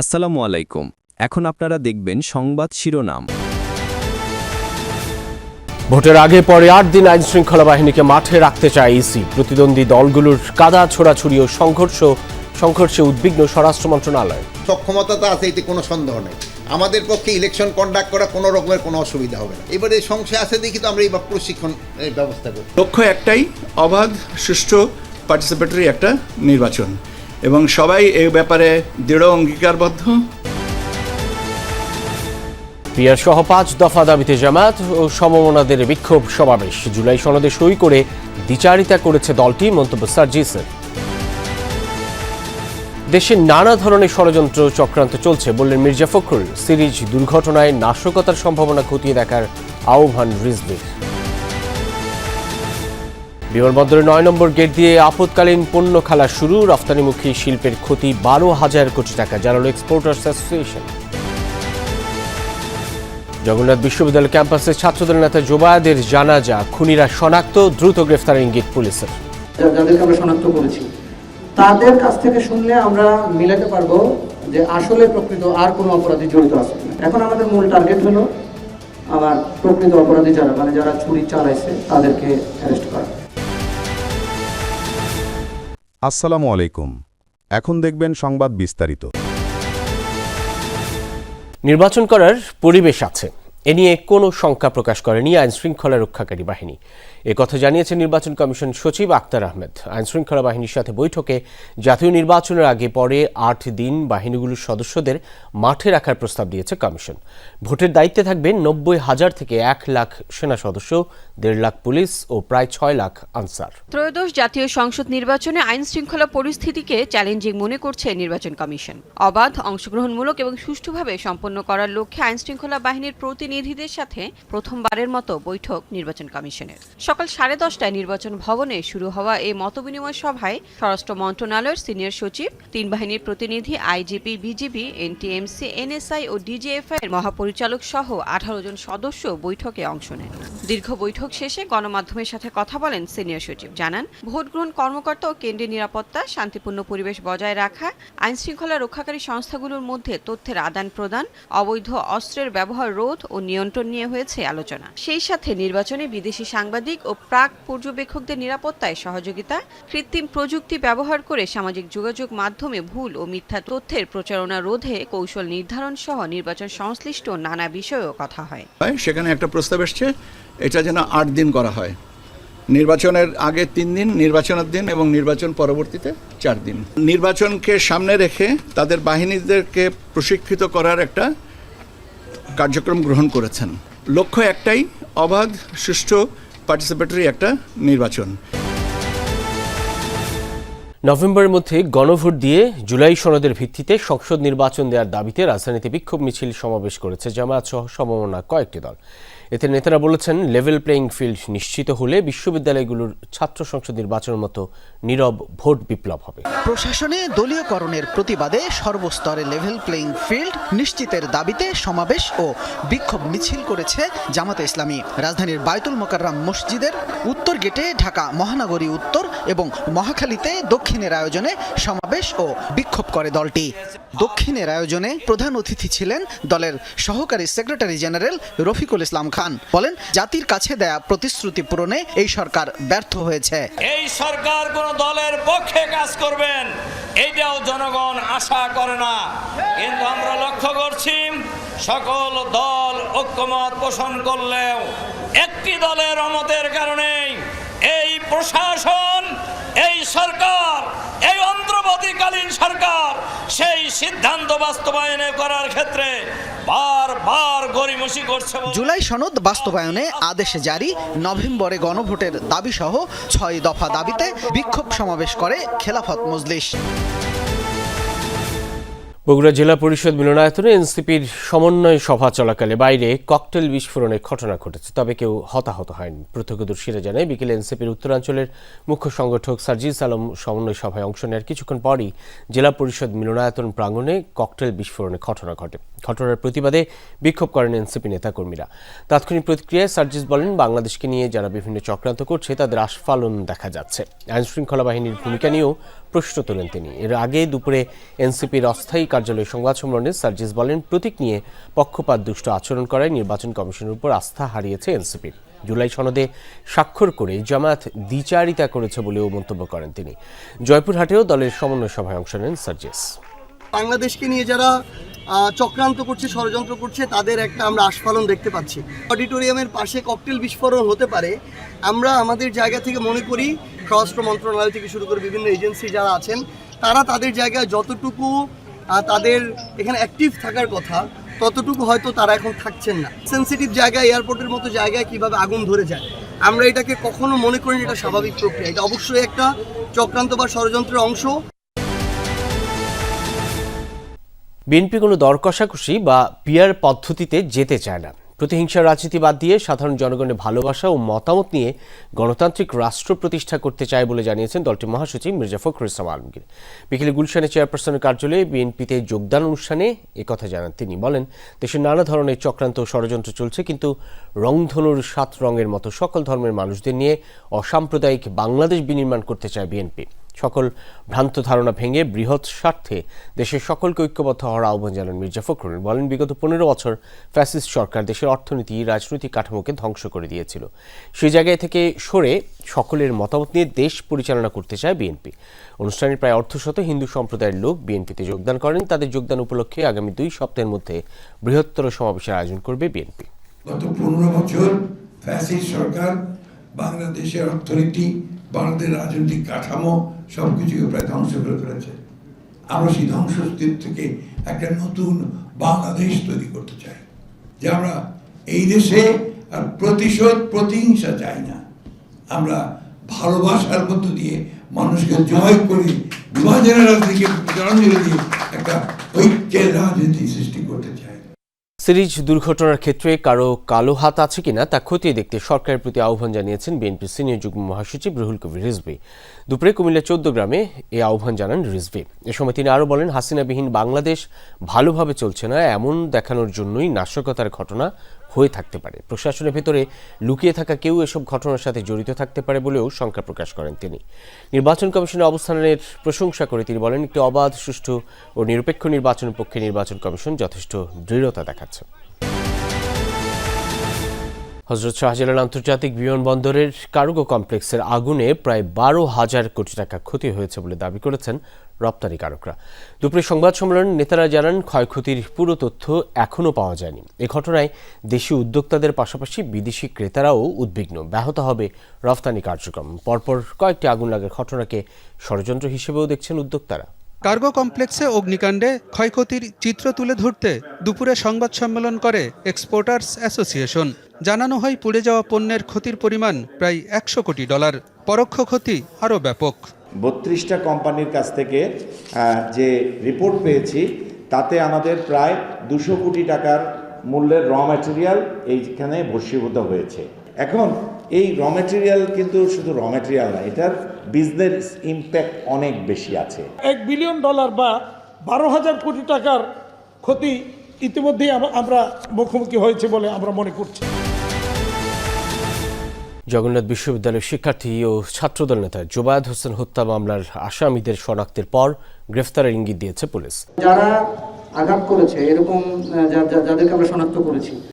আসসালামু আলাইকুম। এখন আপনারা দেখবেন সংবাদ শিরোনাম। ভোটের আগে পরে আট দিন আইন শৃঙ্খলা বাহিনীকে মাঠে রাখতে চায় ইসি। প্রতিদ্বন্দ্বী দলগুলোর কাদা ছোড়াছুড়ি ও সংঘর্ষ সংঘর্ষে উদ্বিগ্ন স্বরাষ্ট্র মন্ত্রণালয়। সক্ষমতা তো আছে এতে কোনো সন্দেহ নেই। আমাদের পক্ষে ইলেকশন কন্ডাক্ট করা কোনো রকমের কোনো অসুবিধা হবে না। এবারে সংশয় আছে দেখি তো আমরা এইবার প্রশিক্ষণ ব্যবস্থা করি লক্ষ্য একটাই অবাধ সুষ্ঠু পার্টিসিপেটরি একটা নির্বাচন। এবং সবাই এই ব্যাপারে দৃঢ় অঙ্গীকারবদ্ধ। পিয়ার সহ পাঁচ দফা দাবিতে জামায়াত ও সমমনাদের বিক্ষোভ সমাবেশ। জুলাই সনদে সই করে দ্বিচারিতা করেছে দলটি, মন্তব্য সার্জিসের দেশে নানা ধরনের ষড়যন্ত্র চক্রান্ত চলছে বললেন মির্জা ফখরুল। সিরিজ দুর্ঘটনায় নাশকতার সম্ভাবনা খতিয়ে দেখার আহ্বান রিজভির। বিমানবন্দরে নয় নম্বর গেট দিয়ে আপৎকালীন পণ্য খালা শুরু। রফতানিমুখী শিল্পের ক্ষতি বারো হাজার কোটি টাকা, জানালো এক্সপোর্টার্স অ্যাসোসিয়েশন জগন্নাথ বিশ্ববিদ্যালয় ক্যাম্পাসে ছাত্রদের নেতা জোবায়াদের জানাজা, খুনিরা শনাক্ত, দ্রুত গ্রেফতারের ইঙ্গিত পুলিশের। যাদেরকে আমরা শনাক্ত করেছি, তাদের কাছ থেকে শুনলে আমরা মিলাতে পারব যে আসলে প্রকৃত আর কোনো অপরাধী জড়িত আছে এখন আমাদের মূল টার্গেট হলো, আমার প্রকৃত অপরাধী যারা মানে যারা চালাইছে, তাদেরকে অ্যারেস্ট করা। আসসালামু আলাইকুম। এখন দেখবেন সংবাদ বিস্তারিত। নির্বাচন করার পরিবেশ আছে। এ নিয়ে কোনো শঙ্কা প্রকাশ করেনি আইন শৃঙ্খলা রক্ষাকারী বাহিনী। এ কথা জানিয়েছেন নির্বাচন কমিশন সচিব আক্তার আহমেদ। আইন শৃঙ্খলা বাহিনীর সাথে বৈঠকে জাতীয় নির্বাচনের আগে পরে আট দিন বাহিনীগুলোর সদস্যদের মাঠে রাখার প্রস্তাব দিয়েছে কমিশন। ভোটের দায়িত্বে থাকবে নব্বই হাজার থেকে এক লাখ সেনা সদস্য, দেড় লাখ পুলিশ ও প্রায় ছয় লাখ আনসার। ত্রয়োদশ জাতীয় সংসদ নির্বাচনে আইন শৃঙ্খলা পরিস্থিতিকে চ্যালেঞ্জিং মনে করছে নির্বাচন কমিশন। অবাধ, অংশগ্রহণমূলক এবং সুষ্ঠুভাবে সম্পন্ন করার লক্ষ্যে আইন শৃঙ্খলা বাহিনীর প্রতিনিধিদের সাথে প্রথমবারের মতো বৈঠক নির্বাচন কমিশনের। সকাল সাড়ে দশটায় নির্বাচন ভবনে শুরু হওয়া এই মতবিনিময় সভায় স্বরাষ্ট্র মন্ত্রণালয়ের সিনিয়র সচিব, তিন বাহিনীর প্রতিনিধি আইজিপি, বিজিবি, এনটিএমসি, এনএসআই ও ডিজিএফআই এর মহাপরিচালক সহ আঠারো জন সদস্য বৈঠকে অংশ নেন। দীর্ঘ বৈঠক শেষে গণমাধ্যমের সাথে কথা বলেন সিনিয়র সচিব। জানান ভোট গ্রহণ কর্মকর্তা ও কেন্দ্রীয় নিরাপত্তা, শান্তিপূর্ণ পরিবেশ বজায় রাখা আইন শৃঙ্খলা রক্ষাকারী সংস্থাগুলোর মধ্যে তথ্যের আদান প্রদান অবৈধ অস্ত্রের ব্যবহার রোধ ও নিয়ন্ত্রণ নিয়ে হয়েছে আলোচনা। সেই সাথে নির্বাচনে বিদেশি সাংবাদিক ও প্রাক পর্যবেক্ষকদের নিরাপত্তায় সহযোগিতা, কৃত্রিম প্রযুক্তি ব্যবহার করে সামাজিক যোগাযোগ মাধ্যমে ভুল ও মিথ্যা তথ্যের প্রচারণা রোধে কৌশল নির্ধারণ সহ নির্বাচন সংশ্লিষ্ট নানা বিষয়েও কথা হয়। সেখানে একটা প্রস্তাব এসছে, এটা যেন আট দিন করা হয়। নির্বাচনের আগে তিন দিন, নির্বাচনের দিন এবং নির্বাচন পরবর্তীতে চার দিন। নির্বাচনকে সামনে রেখে তাদের বাহিনীদেরকে প্রশিক্ষিত করার একটা কার্যক্রম গ্রহণ করেছেন। লক্ষ্য একটাই, অবাধ, সুষ্ঠু পার্টিসিপেটরি একটা নির্বাচন। নভেম্বরের মধ্যে গণভোট দিয়ে জুলাই সনদের ভিত্তিতে সংসদ নির্বাচন দেওয়ার দাবিতে রাজধানীতে বিক্ষোভ মিছিল সমাবেশ করেছে জামায়াত সহ সমমনা কয়েকটি দল। এতে নেতারা বলেছেন লেভেল প্লেইং ফিল্ড নিশ্চিত হলে বিশ্ববিদ্যালয়গুলোর ছাত্র সংসদ নির্বাচনের মতো নীরব ভোট বিপ্লব হবে। প্রশাসনে দলীয়করণের প্রতিবাদে সর্বস্তরে লেভেল প্লেইং ফিল্ড নিশ্চিতের দাবিতে সমাবেশ ও বিক্ষোভ মিছিল করেছে জামাতে ইসলামী। রাজধানীর বায়তুল মোকাররাম মসজিদের উত্তর গেটে ঢাকা মহানগরী উত্তর এবং মহাখালীতে দক্ষিণের আয়োজনে সমাবেশ ও বিক্ষোভ করে দলটি। দক্ষিণের আয়োজনে প্রধান অতিথি ছিলেন দলের সহকারী সেক্রেটারি জেনারেল রফিকুল ইসলাম খান। বলেন, জাতির কাছে দেয়া প্রতিশ্রুতি পূরণে এই সরকার ব্যর্থ হয়েছে। এই সরকার কোন দলের পক্ষে কাজ করবেন, এইটাও জনগণ আশা করে না। কিন্তু আমরা লক্ষ্য করছি, সকল দল ঐক্যমত পোষণ করলেও একটি দলের অমতের কারণে এই প্রশাসন, এই সরকার অন্তর্বর্তীকালীন সরকার সেই সিদ্ধান্ত বাস্তবায়নে করার ক্ষেত্রে বারবার গরিমসি করছে জুলাই সনদ বাস্তবায়নে আদেশে জারি নভেম্বরে গণভোটের দাবি সহ ছয় দফা দাবিতে বিক্ষোভ সমাবেশ করে খেলাফত মজলিস। বগুড়া জেলা পরিষদ মিলনায়তনে এনসিপির সমন্বয় সভা চলাকালে বাইরে ককটেল বিস্ফোরণের ঘটনা ঘটেছে। তবে কেউ হতাহত হয়নি। প্রত্যক্ষদর্শীরা জানায়, বিকেলে এনসিপির উত্তরাঞ্চলের মুখ্য সংগঠক সার্জিস আলম সমন্বয় সভায় অংশ নেওয়ার কিছুক্ষণ পরই জেলা পরিষদ মিলনায়তন প্রাঙ্গণে ককটেল বিস্ফোরণের ঘটনা ঘটে। ঘটনার প্রতিবাদে বিক্ষোভ করেন এনসিপি নেতাকর্মীরা। তাৎক্ষণিক প্রতিক্রিয়ায় সার্জিস বলেন, বাংলাদেশকে নিয়ে যারা বিভিন্ন চক্রান্ত করছে, তাদের আস্ফালন দেখা যাচ্ছে। আইন শৃঙ্খলা বাহিনীর ভূমিকা নিয়েও প্রশ্ন তোলেন তিনি। এর আগে দুপুরে এনসিপির অস্থায়ী কার্যালয়ে সংবাদ সম্মেলনে সার্জিস বলেন, প্রতীক নিয়ে পক্ষপাত দুষ্ট আচরণ করায় নির্বাচন কমিশনের উপর আস্থা হারিয়েছে এনসিপি। জুলাই সনদে স্বাক্ষর করে জামায়াত দ্বিচারিতা করেছে বলেও মন্তব্য করেন তিনি। জয়পুরহাটেও দলের সমন্বয় সভায় অংশ নেন সার্জিস। বাংলাদেশকে নিয়ে যারা চক্রান্ত করছে, ষড়যন্ত্র করছে, তাদের একটা আমরা আস্ফালন দেখতে পাচ্ছি। অডিটোরিয়ামের পাশে ককটেল বিস্ফোরণ হতে পারে। আমরা আমাদের জায়গা থেকে মনে করি স্বরাষ্ট্র মন্ত্রণালয় থেকে শুরু করে বিভিন্ন এজেন্সি যারা আছেন, তারা তাদের জায়গায় যতটুকু তাদের এখানে অ্যাক্টিভ থাকার কথা, ততটুকু হয়তো তারা এখন থাকছেন না। সেন্সিটিভ জায়গায় এয়ারপোর্টের মতো জায়গায় কীভাবে আগুন ধরে যায়, আমরা এটাকে কখনো মনে করি এটা স্বাভাবিক প্রক্রিয়া। এটা অবশ্যই একটা চক্রান্ত বা ষড়যন্ত্রের অংশ। বিএনপি কোনো দর কষাকষি বা পিয়ার পদ্ধতিতে যেতে চায় না। প্রতিহিংসার রাজনীতি বাদ দিয়ে সাধারণ জনগণের ভালোবাসা ও মতামত নিয়ে গণতান্ত্রিক রাষ্ট্র প্রতিষ্ঠা করতে চায় বলে জানিয়েছেন দলটির মহাসচিব মির্জা ফখরুল ইসলাম আলমগীর। বিকেলে গুলশানে চেয়ারপারসনের কার্যালয়ে বিএনপিতে যোগদান অনুষ্ঠানে একথা জানান তিনি। বলেন, দেশের নানা ধরনের চক্রান্ত ষড়যন্ত্র চলছে, কিন্তু রংধনুর সাত রঙের মতো সকল ধর্মের মানুষদের নিয়ে অসাম্প্রদায়িক বাংলাদেশ বিনির্মাণ করতে চায় বিএনপি। সকল ভ্রান্ত ধারণা ভেঙে বৃহৎ স্বার্থে দেশের সকলকে ঐক্যবদ্ধ হওয়ার আহ্বান জানান মির্জা ফখরুল। বলেন, বিগত পনেরো বছর ফ্যাসিস্ট সরকার দেশের অর্থনীতি, রাজনৈতিক কাঠামোকে ধ্বংস করে দিয়েছিল। সেই জায়গায় থেকে সরে সকলের মতামত নিয়ে দেশ পরিচালনা করতে চায় বিএনপি। অনুষ্ঠানে প্রায় অর্ধশত হিন্দু সম্প্রদায়ের লোক বিএনপিতে যোগদান করেন। তাদের যোগদান উপলক্ষে আগামী দুই সপ্তাহের মধ্যে বৃহত্তর সমাবেশের আয়োজন করবে বিএনপি। গত পনেরো বছর ফ্যাসিস্ট সরকার, বাংলাদেশের অর্থনীতি বাংলাদেশের রাজনৈতিক কাঠামো সবকিছুকে প্রায় ধ্বংস করে ফেলেছে। আমরা সেই ধ্বংসস্থির থেকে একটা নতুন বাংলাদেশ তৈরি করতে চাই, যে আমরা এই দেশে আর প্রতিশোধ, প্রতিহিংসা চাই না। আমরা ভালোবাসার মধ্য দিয়ে মানুষকে জয় করে বিভাজনের রাজনীতিকে জড়াঞ্জলি দিয়ে একটা ঐক্যের রাজনীতি সৃষ্টি করতে চাই। সিরিজ দুর্ঘটনার ক্ষেত্রে কারও কালো হাত আছে কিনা তা খতিয়ে দেখতে সরকারের প্রতি আহ্বান জানিয়েছেন বিএনপির সিনিয়র যুগ্ম মহাসচিব রুহুল কবির রিজভি। দুপুরে কুমিল্লা চৌদ্দ গ্রামে এই আহ্বান জানান রিজভি। এ সময় তিনি আরও বলেন, হাসিনাবিহীন বাংলাদেশ ভালোভাবে চলছে না, এমন দেখানোর জন্যই নাশকতার ঘটনা হয়ে থাকতে পারে। প্রশাসনের ভেতরে লুকিয়ে থাকা কেউ এসব ঘটনার সাথে জড়িত থাকতে পারে বলেও শঙ্কা প্রকাশ করেন তিনি। নির্বাচন কমিশনের অবস্থানের প্রশংসা করে তিনি বলেন, একটি অবাধ, সুষ্ঠু ও নিরপেক্ষ নির্বাচনের পক্ষে নির্বাচন কমিশন যথেষ্ট দৃঢ়তা দেখাচ্ছে। হজরত শাহজালাল আন্তর্জাতিক বিমানবন্দরের কার্গো কমপ্লেক্সের আগুনে প্রায় বারো হাজার কোটি টাকা ক্ষতি হয়েছে বলে দাবি করেছেন রপ্তানিকারকরা দুপুরে সংবাদ সম্মেলনে, নেতারা জানান, ক্ষয়ক্ষতির পুরো তথ্য এখনও পাওয়া যায়নি। এ ঘটনায় দেশি উদ্যোক্তাদের পাশাপাশি বিদেশি ক্রেতারাও উদ্বিগ্ন। ব্যাহত হবে রপ্তানি কার্যক্রম। পরপর কয়েকটি আগুন লাগার ঘটনাকে ষড়যন্ত্র হিসেবেও দেখছেন উদ্যোক্তারা। কার্গো কমপ্লেক্সে অগ্নিকাণ্ডে ক্ষয়ক্ষতির চিত্র তুলে ধরতে দুপুরে সংবাদ সম্মেলন করে এক্সপোর্টার্স অ্যাসোসিয়েশন। জানানো হয়, পুড়ে যাওয়া পণ্যের ক্ষতির পরিমাণ প্রায় একশো কোটি ডলার। পরোক্ষ ক্ষতি আরও ব্যাপক। বত্রিশটা কোম্পানির কাছ থেকে যে রিপোর্ট পেয়েছি, তাতে আমাদের প্রায় দুশো কোটি টাকার মূল্যের র ম্যাটেরিয়াল এইখানে ভস্মীভূত হয়েছে। এখন, এই র ম্যাটেরিয়াল কিন্তু শুধু র ম্যাটেরিয়াল না, এটার বিজনেস ইম্প্যাক্ট অনেক বেশি আছে। এক বিলিয়ন ডলার বা বারো হাজার কোটি টাকার ক্ষতি ইতিমধ্যেই আমরা মুখোমুখি হয়েছে বলে আমরা মনে করছি। জগন্নাথ বিশ্ববিদ্যালয়ের শিক্ষার্থী ও ছাত্রদল নেতা জোবায়দ হোসেন হত্যা মামলার আসামিদের শনাক্তের পর গ্রেফতারের ইঙ্গিত দিয়েছে পুলিশ। যারা আঘাত করেছে, এরকম যাদেরকে আমরা শনাক্ত করেছি